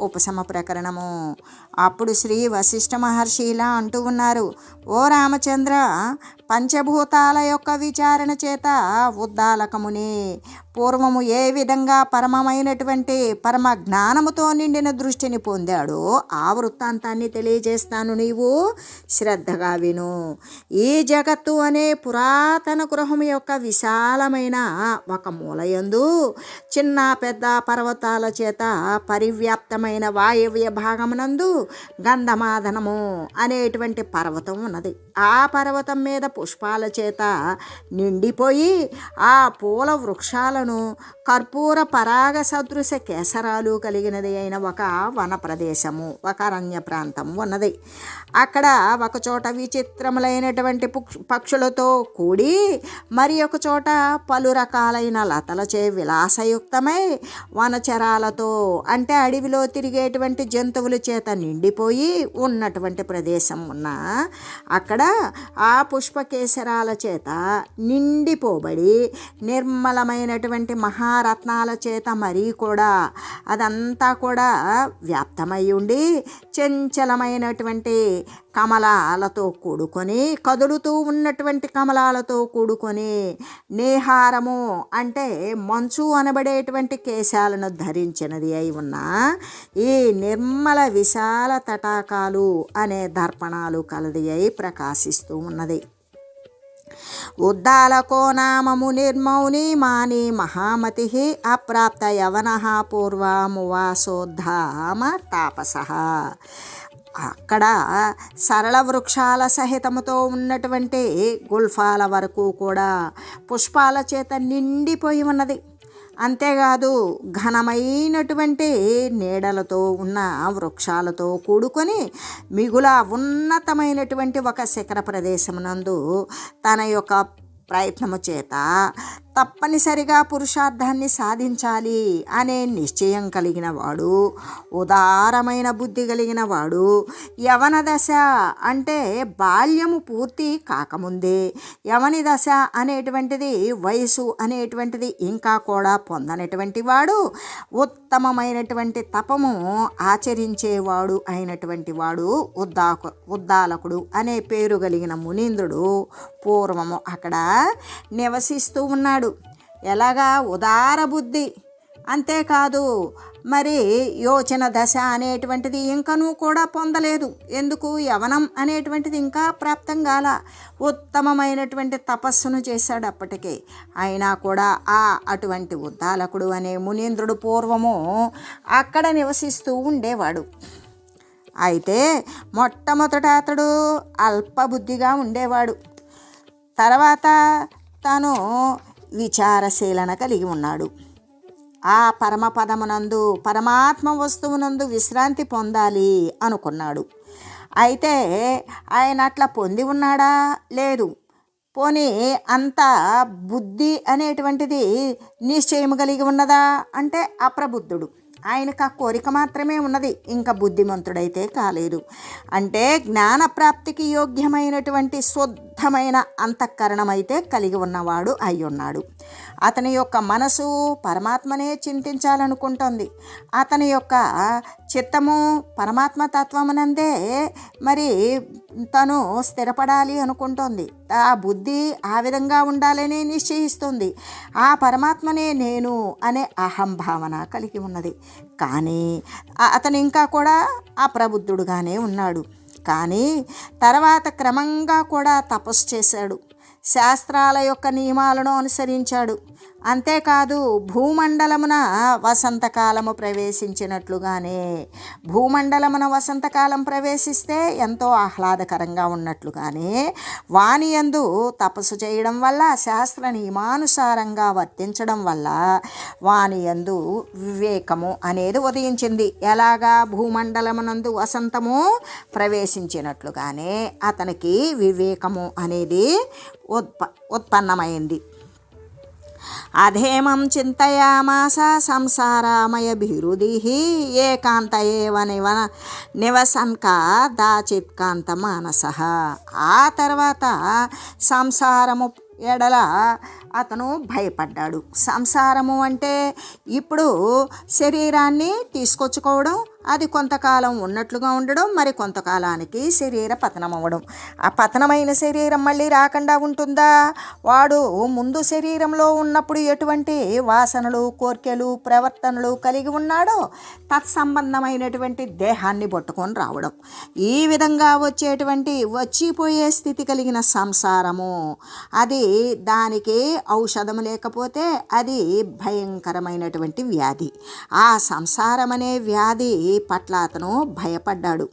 ఉపశమ ప్రకరణము. అప్పుడు శ్రీ వశిష్ఠ మహర్షి ఇలా అంటూ ఉన్నారు. ఓ రామచంద్ర పంచభూతాల యొక్క విచారణ చేత ఉద్దాలకముని పూర్వము ఏ విధంగా పరమమైనటువంటి పరమ జ్ఞానముతో నిండిన దృష్టిని పొందాడో ఆ వృత్తాంతాన్ని తెలియజేస్తాను నీవు. శ్రద్ధగా విను. ఈ జగత్తు అనే పురాతన గృహం యొక్క విశాలమైన ఒక మూలయందు చిన్న పెద్ద పర్వతాల చేత పరివ్యాప్తమైన వాయవ్య భాగమునందు గంధమాదనము అనేటువంటి పర్వతం ఉన్నది. ఆ పర్వతం మీద పుష్పాల చేత నిండిపోయి ఆ పూల వృక్షాలను కర్పూర పరాగ సదృశ కేసరాలు కలిగినది అయిన ఒక వన ప్రదేశము ఒక అరణ్య ప్రాంతం ఉన్నది. అక్కడ ఒకచోట విచిత్రములైనటువంటి పక్షులతో కూడి మరి ఒక చోట పలు రకాలైన లతలచే విలాసయుక్తమై వనచరాలతో అంటే అడవిలో తిరిగేటువంటి జంతువుల చేత నిండిపోయి ఉన్నటువంటి ప్రదేశం ఉన్న అక్కడ ఆ పుష్పకేసరాల చేత నిండిపోబడి నిర్మలమైనటువంటి మహారత్నాల చేత మరీ కూడా అదంతా కూడా వ్యాప్తమై ఉండి చంచలమైనటువంటి కమలాలతో కూడుకొని కదులుతూ ఉన్నటువంటి కమలాలతో కూడుకొని నేహారము అంటే మంచు అనబడేటువంటి కేశాలను ధరించినది అయి ఉన్న ఈ నిర్మల విశాల తటాకాలు అనే దర్పణాలు కలది అయి ప్రకాశిస్తూ ఉన్నది. ఉద్దాలకో నామము నిర్మౌని మాని మహామతి అప్రాప్త యవన పూర్వమువాసోద్ధామ తాపస. అక్కడ సరళ వృక్షాల సహితముతో ఉన్నటువంటి గుల్ఫాల వరకు కూడా పుష్పాల చేత నిండిపోయి ఉన్నది. అంతేకాదు ఘనమైనటువంటి నీడలతో ఉన్న వృక్షాలతో కూడుకొని మిగుల ఉన్నతమైనటువంటి ఒక శిఖర ప్రదేశమునందు తన యొక్క ప్రయత్నము చేత తప్పనిసరిగా పురుషార్థాన్ని సాధించాలి అనే నిశ్చయం కలిగిన వాడు ఉదారమైన బుద్ధి కలిగిన వాడు యవన దశ అంటే బాల్యము పూర్తి కాకముందే. యవని దశ అనేటువంటిది వయసు అనేటువంటిది ఇంకా కూడా పొందనటువంటి వాడు ఉత్తమమైనటువంటి తపము ఆచరించేవాడు అయినటువంటి వాడు ఉద్దాకు ఉద్దాలకుడు అనే పేరు కలిగిన మునీంద్రుడు పూర్వము అక్కడ నివసిస్తూ ఉన్నాడు. ఎలాగా ఉదార బుద్ధి? అంతేకాదు మరి యోచన దశ అనేటువంటిది ఇంకనూ కూడా పొందలేదు. ఎందుకు? యవనం అనేటువంటిది ఇంకా ప్రాప్తం కాల ఉత్తమమైనటువంటి తపస్సును చేశాడు అప్పటికే. అయినా కూడా ఆ అటువంటి ఉద్దాలకుడు అనే మునీంద్రుడు పూర్వము అక్కడ నివసిస్తూ ఉండేవాడు. అయితే మొట్టమొదట అతడు అల్పబుద్ధిగా ఉండేవాడు. తర్వాత తను విచారశీలన కలిగి ఉన్నాడు. ఆ పరమపదమునందు పరమాత్మ వస్తువునందు విశ్రాంతి పొందాలి అనుకున్నాడు. అయితే ఆయన అట్లా పొంది ఉన్నాడా? లేదు. పోనీ అంత బుద్ధి అనేటువంటిది నిశ్చయం కలిగి ఉన్నదా? అంటే అప్రబుద్ధుడు. ఆయనకు ఆ కోరిక మాత్రమే ఉన్నది. ఇంకా బుద్ధిమంతుడైతే కాలేదు. అంటే జ్ఞానప్రాప్తికి యోగ్యమైనటువంటి శుద్ధమైన అంతఃకరణమైతే కలిగి ఉన్నవాడు అయి ఉన్నాడు అతని యొక్క మనసు పరమాత్మనే చింతించాలనుకుంటోంది. అతని యొక్క చిత్తము పరమాత్మ తత్వమునందే మరి తను స్థిరపడాలి అనుకుంటోంది. ఆ బుద్ధి ఆ విధంగా ఉండాలని నిశ్చయిస్తుంది. ఆ పరమాత్మనే నేను అనే అహంభావన కలిగి ఉన్నది. కానీ అతను ఇంకా కూడా అప్రబుద్ధుడుగానే ఉన్నాడు. కానీ తర్వాత క్రమంగా కూడా తపస్సు చేశాడు. శాస్త్రాల యొక్క నియమాలను అనుసరించాడు. అంతేకాదు భూమండలమున వసంతకాలము ప్రవేశించినట్లుగానే భూమండలమున వసంతకాలం ప్రవేశిస్తే ఎంతో ఆహ్లాదకరంగా ఉన్నట్లుగానే వాణి యందు తపస్సు చేయడం వల్ల శాస్త్ర నియమానుసారంగా వర్తించడం వల్ల వాణి యందు వివేకము అనేది ఉదయించింది. ఎలాగా? భూమండలమునందు వసంతము ప్రవేశించినట్లుగానే అతనికి వివేకము అనేది ఉత్ప ఉత్పన్నమైంది. అధేమం చింతయామాస సంసారామయభిరుది ఏకాంత ఏవ నివ నివసన్క దాచిత్కాంత మానస. ఆ తర్వాత సంసారము ఎడల అతను భయపడ్డాడు. సంసారము అంటే ఇప్పుడు శరీరాన్ని తీసుకొచ్చుకోవడం అది కొంతకాలం ఉన్నట్లుగా ఉండడం మరి కొంతకాలానికి శరీర పతనం అవ్వడం. ఆ పతనమైన శరీరం మళ్ళీ రాకుండా ఉంటుందా? వాడు ముందు శరీరంలో ఉన్నప్పుడు ఎటువంటి వాసనలు కోర్కెలు ప్రవర్తనలు కలిగి ఉన్నాడో తత్సంబంధమైనటువంటి దేహాన్ని పట్టుకొని రావడం. ఈ విధంగా వచ్చేటువంటి వచ్చిపోయే స్థితి కలిగిన సంసారము అది దానికి ఔషధం లేకపోతే అది భయంకరమైనటువంటి వ్యాధి. ఆ సంసారం అనే వ్యాధి పట్ల అతను భయపడ్డాడు.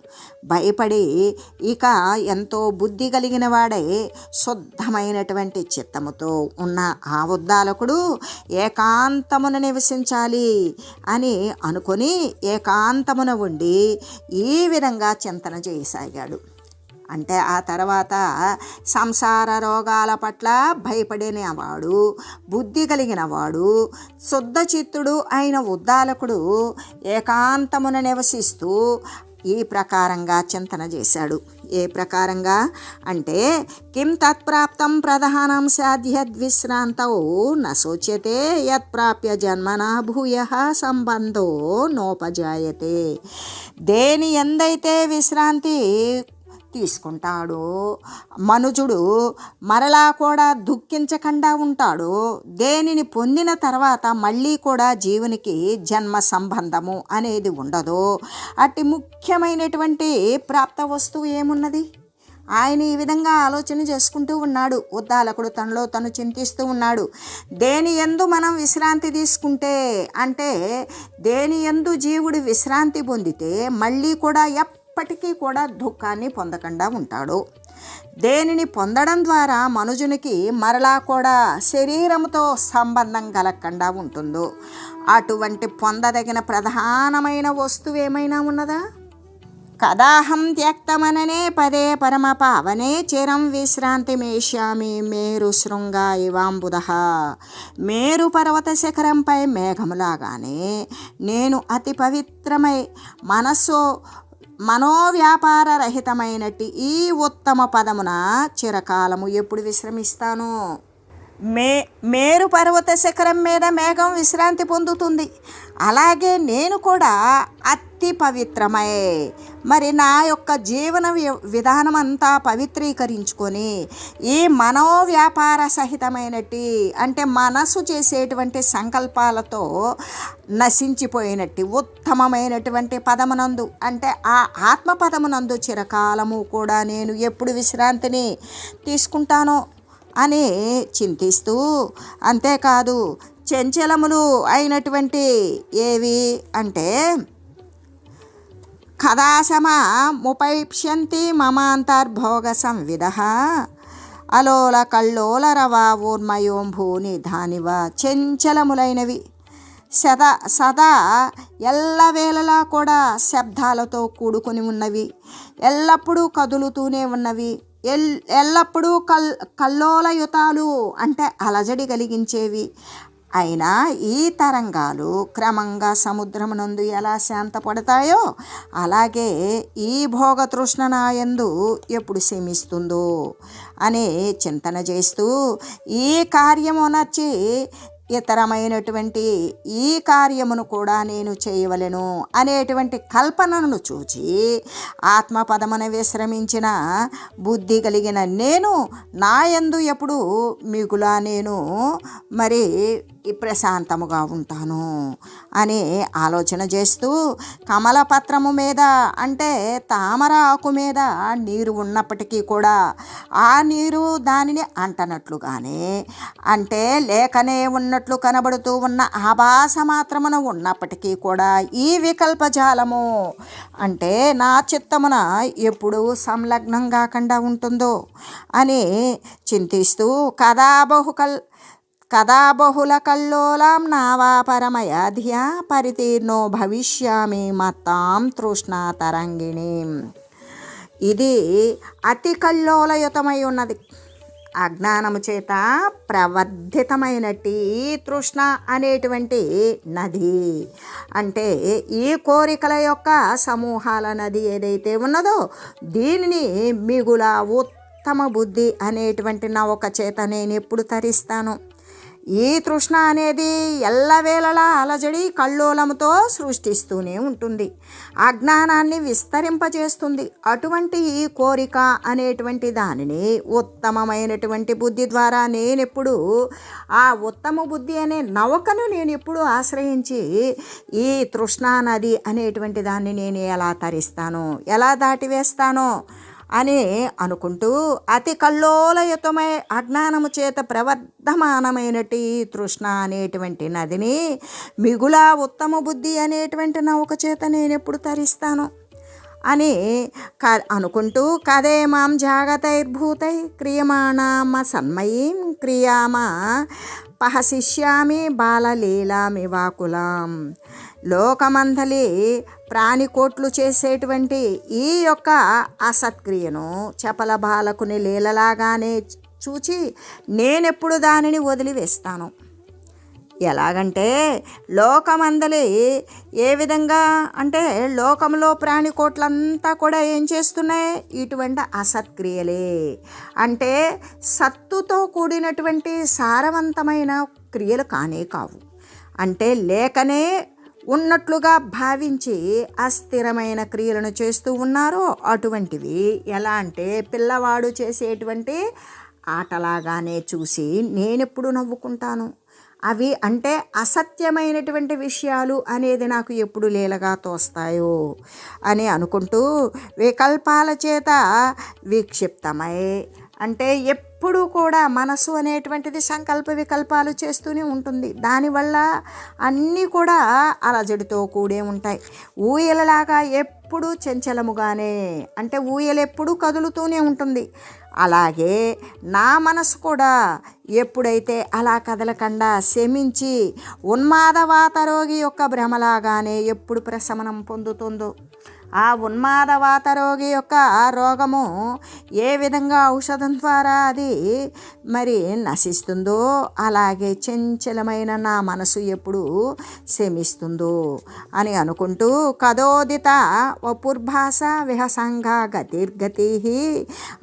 భయపడి ఇక ఎంతో బుద్ధి కలిగిన వాడే శుద్ధమైనటువంటి చిత్తముతో ఉన్న ఆ ఉద్దాలకుడు ఏకాంతమున నివసించాలి అని అనుకొని ఏకాంతమున ఉండి ఈ విధంగా చింతన చేయసాగాడు. అంటే ఆ తర్వాత సంసార రోగాల పట్ల భయపడిన వాడు బుద్ధి కలిగిన వాడు శుద్ధ చిత్తుడు అయిన ఉద్దాలకుడు ఏకాంతమున నివసిస్తూ ఈ ప్రకారంగా చింతన చేశాడు. ఏ ప్రకారంగా? అంటే కిం తత్ప్రాప్తం ప్రధానం సాధ్యద్విశ్రాంతౌ నశోచ్యతే యత్ప్రాప్య జన్మన భూయ సంబంధో నోపజాయతే. దేని ఎందైతే విశ్రాంతి తీసుకుంటాడు. మనుజుడు మరలా కూడా దుఃఖించకుండా ఉంటాడు. దేనిని పొందిన తర్వాత మళ్ళీ కూడా జీవునికి జన్మ సంబంధము అనేది ఉండదో. అట్టి ముఖ్యమైనటువంటి ప్రాప్త వస్తువు ఏమున్నది? ఆయన ఈ విధంగా ఆలోచన చేసుకుంటూ ఉన్నాడు. ఉద్దాలకుడు తనలో తను చింతిస్తూ ఉన్నాడు. దేని ఎందు మనం విశ్రాంతి తీసుకుంటే అంటే దేని ఎందు జీవుడు విశ్రాంతి పొందితే మళ్ళీ కూడా ఎప్పటికీ కూడా దుఃఖాన్ని పొందకుండా ఉంటాడు. దేనిని పొందడం ద్వారా మనుజునికి మరలా కూడా శరీరంతో సంబంధం కలగకుండా ఉంటుందో అటువంటి పొందదగిన ప్రధానమైన వస్తువు ఏమైనా ఉన్నదా? కదాహం త్యక్తమననే పదే పరమ పావనే చిరం విశ్రాంతి మేష్యామి మేరు శృంగ ఇవాంబుధ మేరు పర్వత శిఖరంపై మేఘములాగానే నేను అతి పవిత్రమై మనస్సు మనోవ్యాపార రహితమైనట్టి ఈ ఉత్తమ పదమున చిరకాలము ఎప్పుడు విశ్రమిస్తాను? మే మేరు పర్వత శిఖరం మీద మేఘం విశ్రాంతి పొందుతుంది. అలాగే నేను కూడా అతి పవిత్రమై మరి నా యొక్క జీవన విధానం అంతా పవిత్రీకరించుకొని ఈ మనోవ్యాపార సహితమైనటి అంటే మనసు చేసేటువంటి సంకల్పాలతో నశించిపోయినట్టు ఉత్తమమైనటువంటి పదమునందు అంటే ఆ ఆత్మ పదమునందు చిరకాలము కూడా నేను ఎప్పుడు విశ్రాంతిని తీసుకుంటానో అని చింతిస్తూ అంతేకాదు చంచలములు అయినటువంటి ఏవి అంటే కథాసమ ముపైప్స్యంతి మమాంతర్భోగ సంవిధ అలోల కల్లోల రవా ఊర్మయోం భూని దానివ చంచలములైనవి. సదా సదా ఎల్లవేళలా కూడా శబ్దాలతో కూడుకొని ఉన్నవి. ఎల్లప్పుడూ కదులుతూనే ఉన్నవి. ఎల్ ఎల్లప్పుడూ కల్ కల్లోలయుతాలు అంటే అలజడి కలిగించేవి. అయినా ఈ తరంగాలు క్రమంగా సముద్రమునందు ఎలా శాంతపడతాయో అలాగే ఈ భోగతృష్ణ నాయందు ఎప్పుడు శమిస్తుందో అనే చింతన చేస్తూ ఈ కార్యము నచ్చి ఇతరమైనటువంటి ఈ కార్యమును కూడా నేను చేయవలెను అనేటువంటి కల్పనను చూచి ఆత్మపదమున విశ్రమించిన బుద్ధి కలిగిన నేను నాయందు ఎప్పుడు మిగులా నేను మరి ప్రశాంతముగా ఉంటాను అని ఆలోచన చేస్తూ కమలపత్రము మీద అంటే తామర ఆకు మీద నీరు ఉన్నప్పటికీ కూడా ఆ నీరు దానిని అంటనట్లుగానే అంటే లేకనే ఉన్నట్లు కనబడుతూ ఉన్న ఆభాస మాత్రమున ఉన్నప్పటికీ కూడా ఈ వికల్పజాలము అంటే నా చిత్తమున ఎప్పుడు సంలగ్నం కాకుండా ఉంటుందో అని చింతిస్తూ కథాబహుకల్ బహుకల్ కదా బహుళ కల్లోలాం నావా పరితీర్ణో భవిష్యామి మతాం తృష్ణా తరంగిణి. ఇది అతి కల్లోలయుతమై ఉన్నది. అజ్ఞానము చేత ప్రవర్ధితమైనటి తృష్ణ అనేటువంటి నది. అంటే ఈ కోరికల యొక్క సమూహాల నది ఏదైతే ఉన్నదో దీనిని మిగుల ఉత్తమ బుద్ధి అనేటువంటి నా ఒక చేత నేను ఎప్పుడు తరిస్తాను. ఈ తృష్ణ అనేది ఎల్లవేళలా అలజడి కల్లోలముతో సృష్టిస్తూనే ఉంటుంది. అజ్ఞానాన్ని విస్తరింపజేస్తుంది. అటువంటి ఈ కోరిక అనేటువంటి దానిని ఉత్తమమైనటువంటి బుద్ధి ద్వారా నేనెప్పుడు ఆ ఉత్తమ బుద్ధి అనే నౌకను నేను ఎప్పుడు ఆశ్రయించి ఈ తృష్ణా నది అనేటువంటి దాన్ని నేను ఎలా తరిస్తాను? ఎలా దాటివేస్తానో? అని అనుకుంటూ అతి కల్లోలయుతమై అజ్ఞానము చేత ప్రవర్ధమానమైనటి తృష్ణ అనేటువంటి నదిని మిగులా ఉత్తమ బుద్ధి అనేటువంటి నౌక చేత నేనెప్పుడు తరిస్తాను? అని క అనుకుంటూ కదే మాం జాగతైర్భూతై క్రియమాణామ సన్మయీం క్రియామా పహసిష్యామి బాలలీలామి వాకులాం. లోకమందలి ప్రాణికోట్లు చేసేటువంటి ఈ యొక్క అసత్క్రియను చపల బాలకుని లీలలాగానే చూచి నేనెప్పుడు దానిని వదిలివేస్తాను. ఎలాగంటే లోకమందలి ఏ విధంగా అంటే లోకంలో ప్రాణికోట్లంతా కూడా ఏం చేస్తున్నాయి? ఇటువంటి అసత్క్రియలే. అంటే సత్తుతో కూడినటువంటి సారవంతమైన క్రియలు కానే కావు. అంటే లేకనే ఉన్నట్లుగా భావించి అస్థిరమైన క్రియలను చేస్తూ ఉన్నారో అటువంటివి ఎలా అంటే పిల్లవాడు చేసేటువంటి ఆటలాగానే చూసి నేనెప్పుడు నవ్వుకుంటాను. అవి అంటే అసత్యమైనటువంటి విషయాలు అనేది నాకు ఎప్పుడు లీలగా తోస్తాయో అని అనుకుంటూ వికల్పాల చేత విక్షిప్తమై అంటే ఎప్పుడూ కూడా మనసు అనేటువంటిది సంకల్ప వికల్పాలు చేస్తూనే ఉంటుంది. దానివల్ల అన్నీ కూడా అలజడితో కూడే ఉంటాయి. ఊయలలాగా ఎప్పుడూ చంచలముగానే అంటే ఊయలు ఎప్పుడూ కదులుతూనే ఉంటుంది. అలాగే నా మనసు కూడా ఎప్పుడైతే అలా కదలకుండా శమించి ఉన్మాద వాతరోగి యొక్క భ్రమలాగానే ఎప్పుడు ప్రశమనం పొందుతుందో. ఆ ఉన్మాద వాతరోగి యొక్క రోగము ఏ విధంగా ఔషధం ద్వారా అది మరి నశిస్తుందో అలాగే చంచలమైన నా మనసు ఎప్పుడు శమిస్తుందో అని అనుకుంటూ కదోదిత వపుర్భాస విహసంగ గతిర్గతి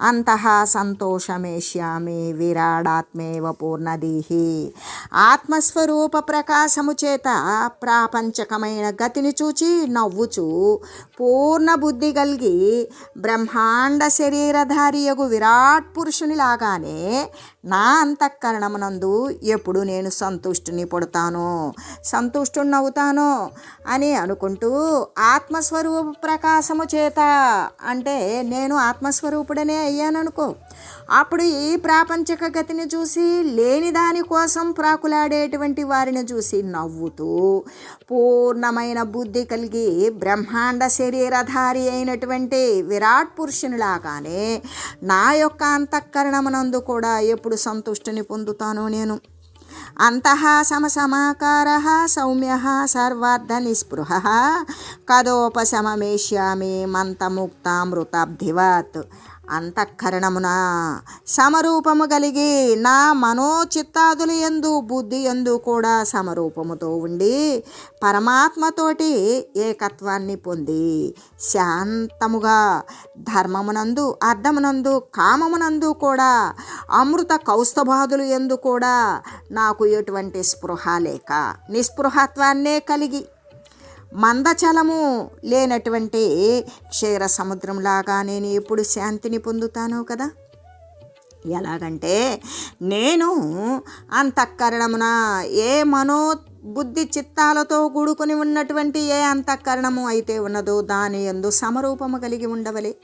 అంతః సంతోషమేష్యామి విరాడాత్మేవ పూర్ణదీహి ఆత్మస్వరూప ప్రకాశము చేత ప్రాపంచకమైన గతిని చూచి నవ్వుచు పూర్ణ బుద్ధి కలిగి బ్రహ్మాండ శరీరధారియగు విరాట్ పురుషుని లాగానే నా అంతఃకరణమునందు ఎప్పుడు నేను సంతుష్టిని పుడతాను? సంతుష్టునవుతాను అని అనుకుంటూ ఆత్మస్వరూప ప్రకాశము చేత అంటే నేను ఆత్మస్వరూపుడనే అయ్యాననుకో. అప్పుడు ఈ ప్రాపంచిక గతిని చూసి లేని దాని కోసం ప్రాకులాడేటువంటి వారిని చూసి నవ్వుతూ పూర్ణమైన బుద్ధి కలిగి బ్రహ్మాండ శరీరధారి అయినటువంటి విరాట్ పురుషునిలాగానే నా యొక్క అంతఃకరణమునందు కూడా ఎప్పుడు అప్పుడు సంతుష్టిని పొందుతాను నేను. అంతః సమసమాకార సౌమ్య సర్వార్థ నిస్పృహ. కదోపశమేష్యామి మంతముక్తామృతాబ్ధివాత్. అంతఃకరణమున సమరూపము కలిగి నా మనోచిత్తాదులు ఎందు బుద్ధి ఎందు కూడా సమరూపముతో ఉండి పరమాత్మతోటి ఏకత్వాన్ని పొంది శాంతముగా ధర్మమునందు అర్థమునందు కామమునందు కూడా అమృత కౌస్తభాదులు ఎందు కూడా నాకు ఎటువంటి స్పృహ లేక నిస్పృహత్వాన్నే కలిగి మందచలము లేనటువంటి క్షీర సముద్రంలాగా నేను ఎప్పుడు శాంతిని పొందుతాను కదా? ఎలాగంటే నేను అంతఃకరణమున ఏ మనో బుద్ధి చిత్తాలతో కూడుకుని ఉన్నటువంటి ఏ అంతఃకరణము అయితే ఉన్నదో దాని ఎందు సమరూపము కలిగి ఉండవలే.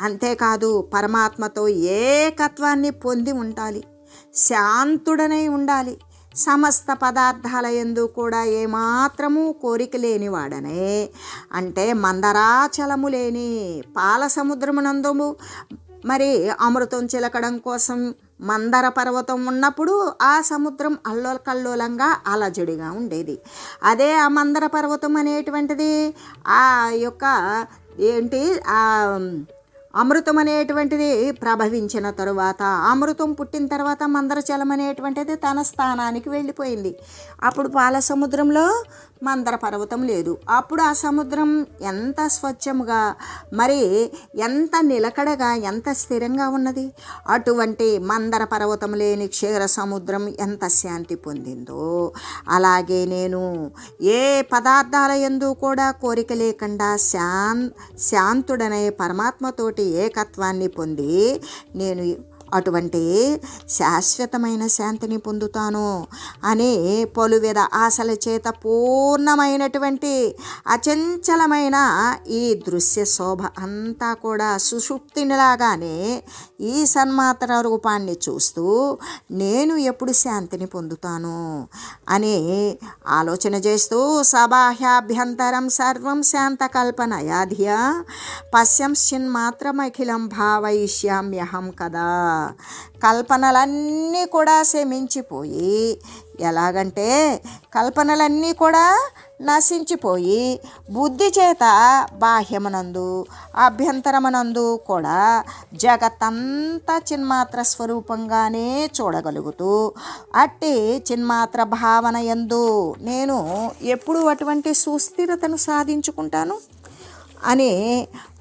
అంతేకాదు పరమాత్మతో ఏకత్వాన్ని పొంది ఉండాలి. శాంతుడనై ఉండాలి. సమస్త పదార్థాల ఎందు కూడా ఏమాత్రము కోరిక లేనివాడనే. అంటే మందరాచలము లేని పాల సముద్రమునందు మరి అమృతం చిలకడం కోసం మందర పర్వతం ఉన్నప్పుడు ఆ సముద్రం అల్లోకల్లోలంగా అలజడిగా ఉండేది. అదే ఆ మందర పర్వతం అనేటువంటిది ఆ యొక్క ఏంటి? ఆ అమృతం అనేటువంటిది ప్రభవించిన తరువాత అమృతం పుట్టిన తర్వాత మందరచలం అనేటువంటిది తన స్థానానికి వెళ్ళిపోయింది. అప్పుడు పాల సముద్రంలో మందర పర్వతం లేదు. అప్పుడు ఆ సముద్రం ఎంత స్వచ్ఛముగా మరి ఎంత నిలకడగా ఎంత స్థిరంగా ఉన్నది? అటువంటి మందర పర్వతం లేని క్షీర సముద్రం ఎంత శాంతి పొందిందో? అలాగే నేను ఏ పదార్థాల ఎందు కూడా కోరిక లేకుండా శాం శాంతుడనే పరమాత్మతోటి ఏకత్వాన్ని పొంది నేను అటువంటి శాశ్వతమైన శాంతిని పొందుతాను అనే పలువిధ ఆశల చేత పూర్ణమైనటువంటి అచంచలమైన ఈ దృశ్య శోభ అంతా కూడా సుషుప్తినిలాగానే ఈ సన్మాత్ర రూపాన్ని చూస్తూ నేను ఎప్పుడు శాంతిని పొందుతాను అనే ఆలోచన చేస్తూ సబాహ్యాభ్యంతరం సర్వం శాంతకల్పనయాధియ పశ్యంశ్చిన్మాత్రమఖిలం భావయిష్యామ్యహం కదా. కల్పనలన్నీ కూడా శమించిపోయి ఎలాగంటే కల్పనలన్నీ కూడా నశించిపోయి బుద్ధి చేత బాహ్యమనందు అభ్యంతరమనందు కూడా జగత్తంతా చిన్మాత్ర స్వరూపంగానే చూడగలుగుతూ అట్టి చిన్మాత్ర భావన ఎందు నేను ఎప్పుడు అటువంటి సుస్థిరతను సాధించుకుంటాను? అని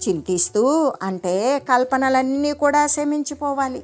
చింతిస్తూ అంటే కల్పనలన్నీ కూడా శమించిపోవాలి.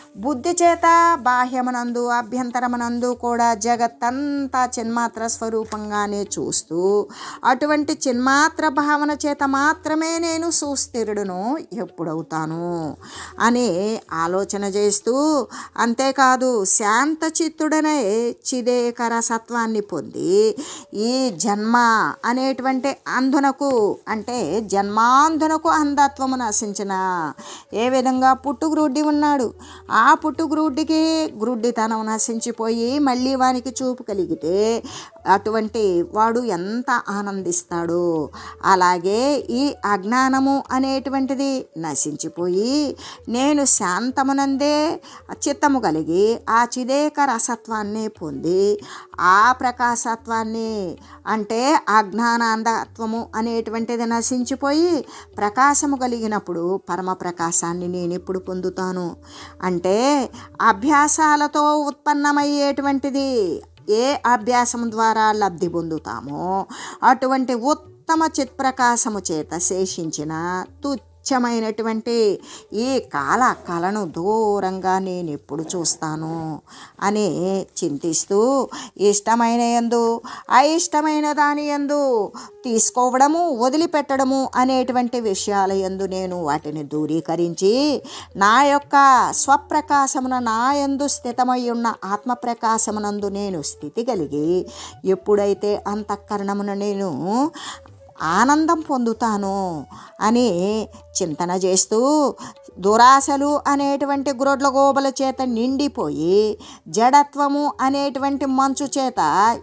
బుద్ధి చేత బాహ్యమనందు అభ్యంతరమనందు కూడా జగత్తంతా చిన్మాత్ర స్వరూపంగానే చూస్తూ అటువంటి చిన్మాత్ర భావన చేత మాత్రమే నేను సుస్థిరుడును ఎప్పుడవుతాను అని ఆలోచన చేస్తూ అంతేకాదు శాంత చిత్తుడనే చిదేకర సత్వాన్ని పొంది ఈ జన్మ అనేటువంటి అంధునకు అంటే జన్మాంధునకు అంధత్వము నశించిన ఏ విధంగా పుట్టుగ్రుడ్డి ఉన్నాడు ఆ ఆ పుట్టుగ్రుడ్డికి గ్రుడ్డితనం నశించిపోయి మళ్ళీ వానికి చూపు కలిగితే అటువంటి వాడు ఎంత ఆనందిస్తాడో? అలాగే ఈ అజ్ఞానము అనేటువంటిది నశించిపోయి నేను శాంతమునందే చిత్తము కలిగి ఆ చిదేక రసత్వాన్ని పొంది ఆ ప్రకాశత్వాన్ని అంటే అజ్ఞానాంధత్వము అనేటువంటిది నశించిపోయి ప్రకాశము కలిగినప్పుడు పరమ ప్రకాశాన్ని నేను ఎప్పుడు పొందుతాను? అంటే అభ్యాసాలతో ఉత్పన్నమయ్యేటువంటిది ఏ అభ్యాసం ద్వారా లబ్ధి పొందుతామో అటువంటి ఉత్తమ చిత్ప్రకాశము చేత శేషించిన స్వచ్ఛమైనటువంటి ఈ కాల కళను దూరంగా నేను ఎప్పుడు చూస్తాను అని చింతిస్తూ ఇష్టమైన ఎందు అయిష్టమైన దాని ఎందు తీసుకోవడము వదిలిపెట్టడము అనేటువంటి విషయాల ఎందు నేను వాటిని దూరీకరించి నా యొక్క స్వప్రకాశమున నా ఎందు స్థితమై ఉన్న ఆత్మప్రకాశమునందు నేను స్థితి కలిగి ఎప్పుడైతే అంతఃకరణమున నేను ఆనందం పొందుతాను అని చింతన చేస్తూ దురాశలు అనేటువంటి గ్రోడ్ల గోబల చేత నిండిపోయి జడత్వము అనేటువంటి మంచు చేత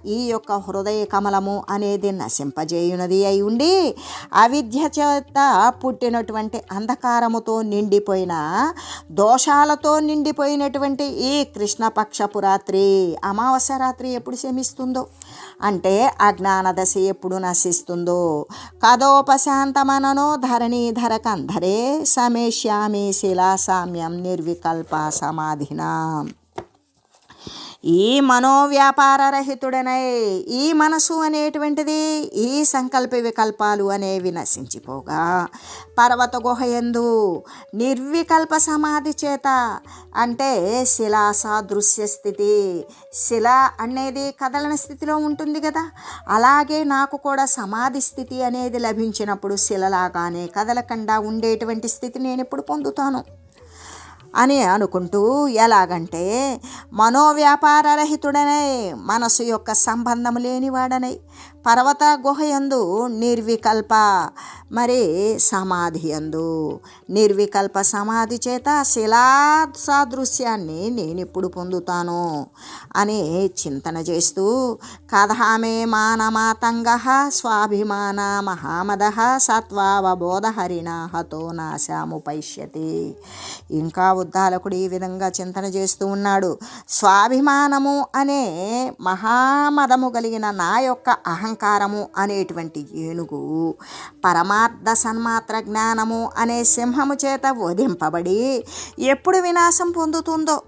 ఈ యొక్క హృదయ కమలము అనేది నశింపజేయునది అయి ఉండి అవిద్య చేత పుట్టినటువంటి అంధకారముతో నిండిపోయిన దోషాలతో నిండిపోయినటువంటి ఈ కృష్ణపక్షపు రాత్రి అమావాస్య రాత్రి ఎప్పుడు శమిస్తుందో? అంటే అజ్ఞాన దశ ఎప్పుడు నశిస్తుందో? కథోపశాంతమననో ధరణీధర కంధరే సమేష్యామి శిలా సామ్యం నిర్వికల్ప సమాధిన ఈ మనోవ్యాపార రహితుడనై ఈ మనసు అనేటువంటిది ఈ సంకల్ప వికల్పాలు అనేవి నశించిపోగా. పర్వత గుహ ఎందు నిర్వికల్ప సమాధి చేత అంటే శిలా సాదృశ్య స్థితి శిల అనేది కదలని స్థితిలో ఉంటుంది కదా. అలాగే నాకు కూడా సమాధి స్థితి అనేది లభించినప్పుడు శిలలాగానే కదలకుండా ఉండేటువంటి స్థితి నేను ఎప్పుడు పొందుతాను. అని అనుకుంటూ ఎలాగంటే మనోవ్యాపారరహితుడనై మనసు యొక్క సంబంధం లేనివాడనై పర్వత గుహయందు నిర్వికల్ప మరి సమాధి అందు నిర్వికల్ప సమాధి చేత శిలా సాదృశ్యాన్ని నేను ఇప్పుడు పొందుతాను అని చింతన చేస్తూ కథామే మానమాతంగ స్వాభిమాన మహామద సత్వావబోధ నాశాము హతో ఇంకా ఉద్దాలకుడు ఈ విధంగా చింతన చేస్తూ ఉన్నాడు. స్వాభిమానము అనే మహామదము కలిగిన నా యొక్క అహంకారం అహంకారము అనేటువంటి ఏనుగు పరమార్థ సన్మాత్ర జ్ఞానము అనే సింహము చేత వధింపబడి ఎప్పుడు వినాశం పొందుతుందో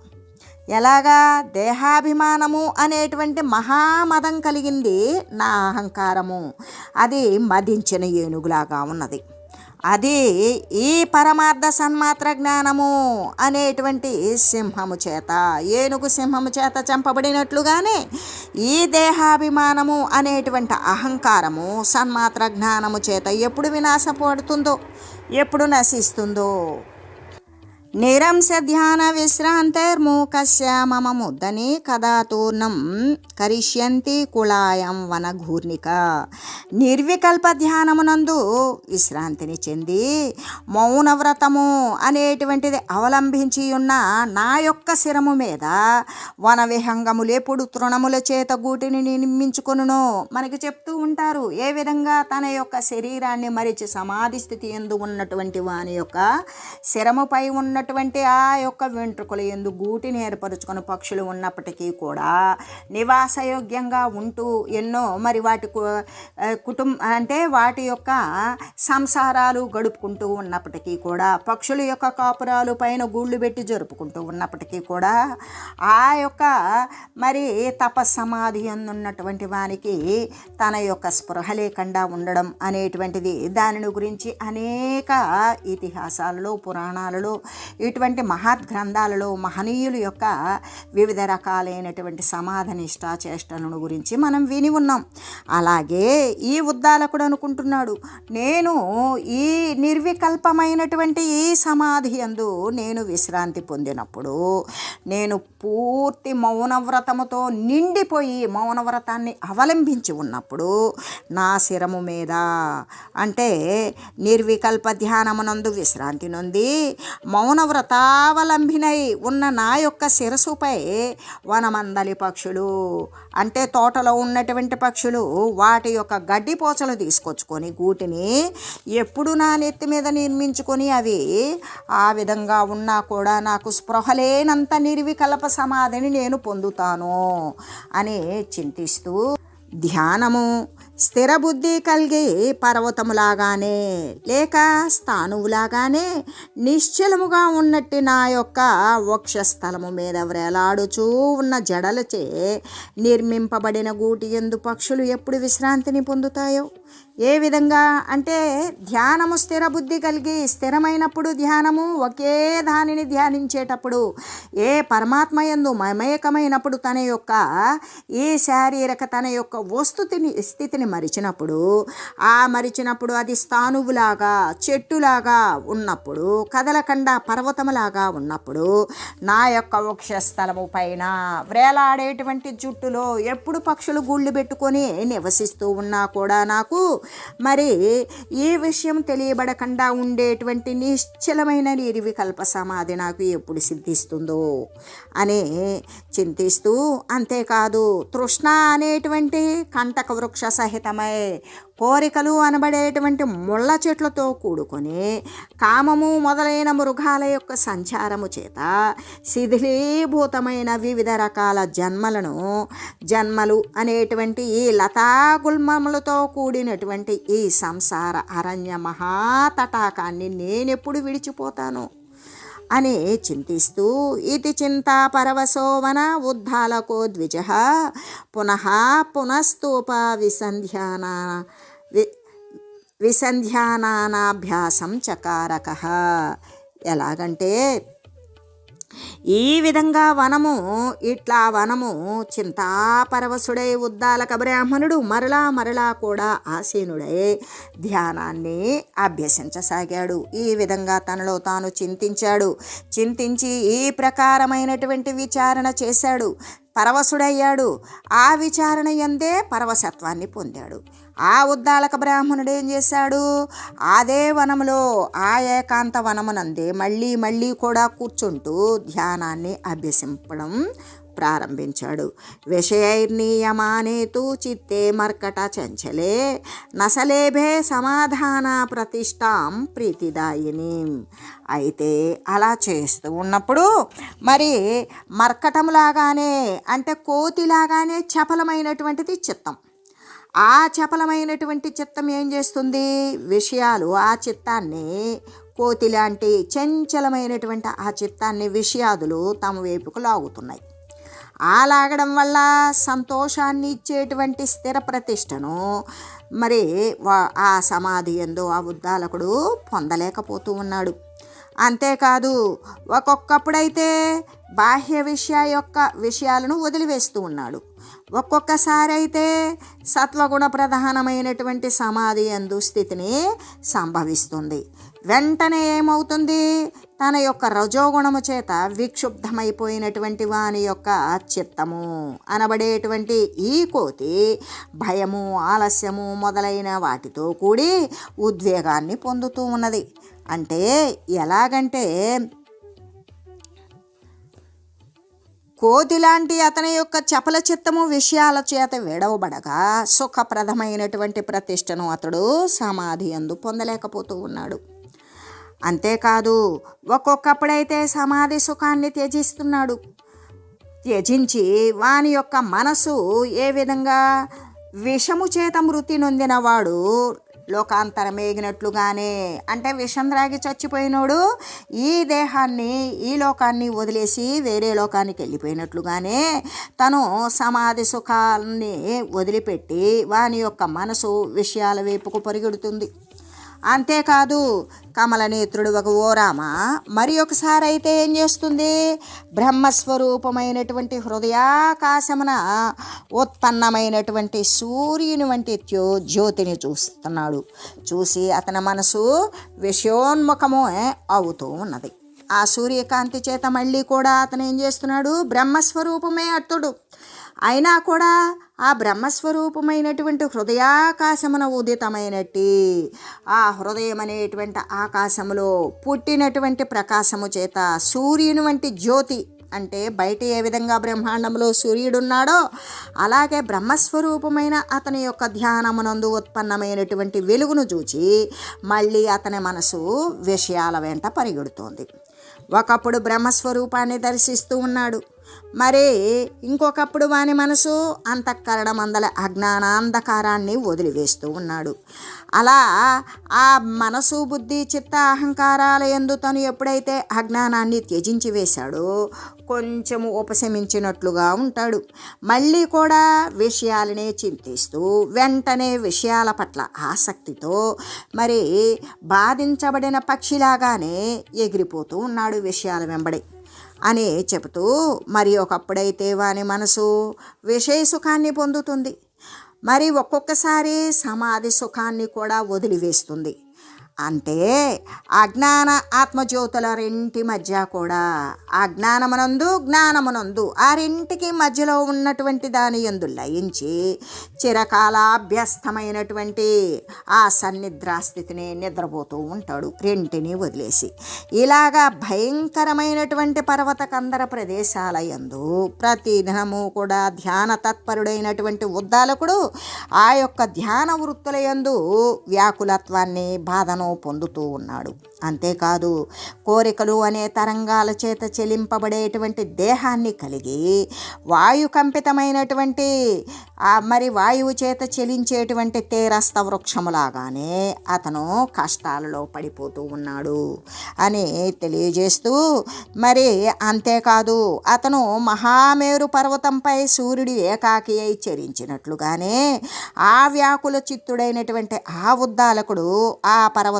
ఎలాగా దేహాభిమానము అనేటువంటి మహామదం కలిగింది నా అహంకారము. అది మదించిన ఏనుగులాగా ఉన్నది. అది ఈ పరమార్థ సన్మాత్ర జ్ఞానము అనేటువంటి సింహము చేత ఏనుగు సింహము చేత చంపబడినట్లుగానే ఈ దేహాభిమానము అనేటువంటి అహంకారము సన్మాత్ర జ్ఞానము చేత ఎప్పుడు వినాశపడుతుందో ఎప్పుడు నశిస్తుందో నిరంశ ధ్యాన విశ్రాంతిర్మూకస్య మమ ముద్దని కదాతూర్ణం కరిష్యంతి కుళాయం వనఘూర్ణిక నిర్వికల్ప ధ్యానమునందు విశ్రాంతిని చెంది మౌనవ్రతము అనేటువంటిది అవలంబించి ఉన్న నా యొక్క శిరము మీద వన విహంగములెప్పుడు తృణముల చేత గూటిని నిర్మించుకొనును మనకి చెప్తూ ఉంటారు ఏ విధంగా తన యొక్క శరీరాన్ని మరిచి సమాధి స్థితి ఎందు ఉన్నటువంటి వాని యొక్క శిరముపై ఉన్న ఉన్నటువంటి ఆ యొక్క వెంట్రుకలు ఎందు గూటిని ఏర్పరచుకున్న పక్షులు ఉన్నప్పటికీ కూడా నివాసయోగ్యంగా ఉంటూ ఎన్నో మరి వాటి కుటుంబ అంటే వాటి యొక్క సంసారాలు గడుపుకుంటూ ఉన్నప్పటికీ కూడా పక్షుల యొక్క కాపురాలు పైన గూళ్ళు పెట్టి జరుపుకుంటూ ఉన్నప్పటికీ కూడా ఆ యొక్క మరి తపస్సమాధి ఉన్నటువంటి వానికి తన యొక్క స్పృహ లేకుండా ఉండడం అనేటువంటిది దానిని గురించి అనేక ఇతిహాసాలలో పురాణాలలో ఇటువంటి మహత్ గ్రంథాలలో మహనీయుల యొక్క వివిధ రకాలైనటువంటి సమాధనిష్ట చేష్టలను గురించి మనం విని ఉన్నాం. అలాగే ఈ ఉద్దాలకుడు అనుకుంటున్నాడు నేను ఈ నిర్వికల్పమైనటువంటి ఈ సమాధి అందు నేను విశ్రాంతి పొందినప్పుడు నేను పూర్తి మౌనవ్రతముతో నిండిపోయి మౌనవ్రతాన్ని అవలంబించి ఉన్నప్పుడు నా శిరము మీద అంటే నిర్వికల్ప ధ్యానమునందు విశ్రాంతి నొంది మౌన వ్రతావలంబినై ఉన్న నా యొక్క శిరసుపై వనమందలి పక్షులు అంటే తోటలో ఉన్నటువంటి పక్షులు వాటి యొక్క గడ్డి పోచలు తీసుకొచ్చుకొని గూటిని ఎప్పుడు నా నెత్తి మీద నిర్మించుకొని అవి ఆ విధంగా ఉన్నా కూడా నాకు స్పృహలేనంత నిర్వికల్ప సమాధిని నేను పొందుతాను అని చింతిస్తూ ధ్యానము స్థిర బుద్ధి కలిగి పర్వతములాగానే లేక స్థానువులాగానే నిశ్చలముగా ఉన్నట్టు నా యొక్క వక్షస్థలము మీద వ్రేలాడుచూ ఉన్న జడలచే నిర్మింపబడిన గూటి ఎందు పక్షులు ఎప్పుడు విశ్రాంతిని పొందుతాయో? ఏ విధంగా అంటే ధ్యానము స్థిర బుద్ధి కలిగి స్థిరమైనప్పుడు ధ్యానము ఒకే దానిని ధ్యానించేటప్పుడు ఏ పరమాత్మ ఎందు మమేకమైనప్పుడు తన యొక్క ఈ శారీరక తన యొక్క వస్తుతిని స్థితిని మరిచినప్పుడు ఆ మరిచినప్పుడు అది స్థానువులాగా చెట్టులాగా ఉన్నప్పుడు కదలకండ పర్వతములాగా ఉన్నప్పుడు నా యొక్క వృక్షస్థలము పైన వేలాడేటువంటి జుట్టులో ఎప్పుడు పక్షులు గూళ్ళు పెట్టుకొని నివసిస్తూ ఉన్నా కూడా నాకు మరి ఈ విషయం తెలియబడకుండా ఉండేటువంటి నిశ్చలమైన నిర్వికల్ప సమాధి నాకు ఎప్పుడు సిద్ధిస్తుందో అని చింతిస్తూ అంతేకాదు తృష్ణ అనేటువంటి కంటక వృక్ష సహితమై కోరికలు అనబడేటువంటి ముళ్ళ చెట్లతో కూడుకొని కామము మొదలైన మృగాల యొక్క సంచారము చేత శిథిలీభూతమైన వివిధ రకాల జన్మలను జన్మలు అనేటువంటి ఈ లతాగుల్మములతో కూడినటువంటి ఈ సంసార అరణ్య మహాతటాకాన్ని నేనెప్పుడు విడిచిపోతాను? అని చింతిస్తూ ఇది చింతా పరవశోవన ఉద్దాలకో ద్విజ పునః పునస్తూప విసంధ్యానా వి విసంధ్యానాభ్యాసం చకారక. ఎలాగంటే ఈ విధంగా వనము ఇట్లా వనము చింతాపరవశుడై ఉద్దాలక బ్రాహ్మణుడు మరలా మరలా కూడా ఆసీనుడై ధ్యానాన్ని అభ్యసించసాగాడు. ఈ విధంగా తనలో తాను చింతించాడు. చింతించి ఈ ప్రకారమైనటువంటి విచారణ చేశాడు. పరవశుడయ్యాడు. ఆ విచారణ ఎందే పరవశత్వాన్ని పొందాడు. ఆ ఉద్దాలక బ్రాహ్మణుడు ఏం చేశాడు? అదే వనములో ఆ ఏకాంత వనమునందే మళ్ళీ మళ్ళీ కూడా కూర్చుంటూ ధ్యానాన్ని అభ్యసింపడం ప్రారంభించాడు. విషయైర్నీయమానేతు చిత్తే మర్కట చంచలే నసలేభే సమాధాన ప్రతిష్టాం ప్రీతిదాయిని. అయితే అలా చేస్తూ ఉన్నప్పుడు మరి మర్కటంలాగానే అంటే కోతిలాగానే చపలమైనటువంటిది చిత్తం. ఆ చపలమైనటువంటి చిత్తం ఏం చేస్తుంది? విషయాలు ఆ చిత్తాన్ని కోతి లాంటి చంచలమైనటువంటి ఆ చిత్తాన్ని విషయాదులు తమ వైపుకు లాగుతున్నాయి. ఆ లాగడం వల్ల సంతోషాన్ని ఇచ్చేటువంటి స్థిర ప్రతిష్టను మరి ఆ సమాధి ఎందు ఆ ఉద్దాలకుడు పొందలేకపోతూ ఉన్నాడు. అంతేకాదు ఒక్కొక్కప్పుడైతే బాహ్య విషయ యొక్క విషయాలను వదిలివేస్తూ ఉన్నాడు. ఒక్కొక్కసారి అయితే సత్వగుణ ప్రధానమైనటువంటి సమాధి ఎందు స్థితిని సంభవిస్తుంది. వెంటనే ఏమవుతుంది? తన యొక్క రజోగుణము చేత విక్షుబ్ధమైపోయినటువంటి వాని యొక్క చిత్తము అనబడేటువంటి ఈ కోతి భయము ఆలస్యము మొదలైన వాటితో కూడి ఉద్వేగాన్ని పొందుతూ ఉన్నది. అంటే ఎలాగంటే కోతి లాంటి అతని యొక్క చపల చిత్తము విషయాల చేత విడవబడగా సుఖప్రదమైనటువంటి ప్రతిష్టను అతడు సమాధి అందు పొందలేకపోతూ ఉన్నాడు. అంతేకాదు ఒక్కొక్కప్పుడైతే సమాధి సుఖాన్ని త్యజిస్తున్నాడు. త్యజించి వాని యొక్క మనసు ఏ విధంగా విషము చేత మృతి నొందినవాడు లోకాంతరమేగినట్లుగానే అంటే విషం త్రాగి చచ్చిపోయినోడు ఈ దేహాన్ని ఈ లోకాన్ని వదిలేసి వేరే లోకానికి వెళ్ళిపోయినట్లుగానే తను సమాధి సుఖాన్ని వదిలిపెట్టి వాని యొక్క మనసు విషయాల వైపుకు పరిగెడుతుంది. అంతేకాదు కమలనేత్రుడు ఒక ఓ రామ మరి ఒకసారి అయితే ఏం చేస్తుంది? బ్రహ్మస్వరూపమైనటువంటి హృదయాకాశమున ఉత్పన్నమైనటువంటి సూర్యుని వంటి త్యో జ్యోతిని చూస్తున్నాడు. చూసి అతని మనసు విషయోన్ముఖము అవుతూ ఉన్నది. ఆ సూర్యకాంతి చేత మళ్ళీ కూడా అతను ఏం చేస్తున్నాడు? బ్రహ్మస్వరూపమే అర్థుడు అయినా కూడా ఆ బ్రహ్మస్వరూపమైనటువంటి హృదయాకాశమున ఉదితమైనట్టి ఆ హృదయం అనేటువంటి ఆకాశములో పుట్టినటువంటి ప్రకాశము చేత సూర్యుని వంటి జ్యోతి అంటే బయట ఏ విధంగా బ్రహ్మాండంలో సూర్యుడున్నాడో అలాగే బ్రహ్మస్వరూపమైన అతని యొక్క ధ్యానమునందు ఉత్పన్నమైనటువంటి వెలుగును చూచి మళ్ళీ అతని మనసు విషయాల వెంట పరిగెడుతోంది. ఒకప్పుడు బ్రహ్మస్వరూపాన్ని దర్శిస్తూ ఉన్నాడు. మరి ఇంకొకప్పుడు వాని మనసు అంతఃకరణ మందల అజ్ఞానాంధకారాన్ని వదిలివేస్తూ ఉన్నాడు. అలా ఆ మనసు బుద్ధి చిత్త అహంకారాల ఎందు తను ఎప్పుడైతే అజ్ఞానాన్ని త్యజించి వేశాడో కొంచెము ఉపశమించినట్లుగా ఉంటాడు. మళ్ళీ కూడా విషయాలనే చింతిస్తూ వెంటనే విషయాల పట్ల ఆసక్తితో మరి బాధించబడిన పక్షిలాగానే ఎగిరిపోతూ ఉన్నాడు విషయాల వెంబడి. అని చెబుతూ మరి ఒకప్పుడైతే వాని మనసు విషయ సుఖాన్ని పొందుతుంది. మరి ఒక్కొక్కసారి సమాధి సుఖాన్ని కూడా వదిలివేస్తుంది. అంటే అజ్ఞాన ఆత్మజ్యోతుల రెంటి మధ్య కూడా అజ్ఞానమునందు జ్ఞానమునందు ఆ రెంటికి మధ్యలో ఉన్నటువంటి దాని ఎందు లయించి చిరకాలాభ్యస్తమైనటువంటి ఆ సన్నిద్రా స్థితిని నిద్రపోతూ ఉంటాడు రెంటిని వదిలేసి. ఇలాగా భయంకరమైనటువంటి పర్వత కందర ప్రదేశాల యందు ప్రతిదినము కూడా ధ్యాన తత్పరుడైనటువంటి ఉద్దాలకుడు ఆ యొక్క ధ్యాన వృత్తుల యందు వ్యాకులత్వాన్ని బాధను పొందుతూ ఉన్నాడు. అంతేకాదు కోరికలు అనే తరంగాల చేత చెలింపబడేటువంటి దేహాన్ని కలిగి వాయు కంపితమైనటువంటి మరి వాయువు చేత చెలించేటువంటి తేరస్త వృక్షములాగానే అతను కష్టాలలో పడిపోతూ ఉన్నాడు అని తెలియజేస్తూ మరి అంతేకాదు అతను మహామేరు పర్వతంపై సూర్యుడు ఏకాకి అయి చరించినట్లుగానే ఆ వ్యాకుల చిత్తుడైనటువంటి ఆ ఉద్దాలకుడు ఆ పర్వతం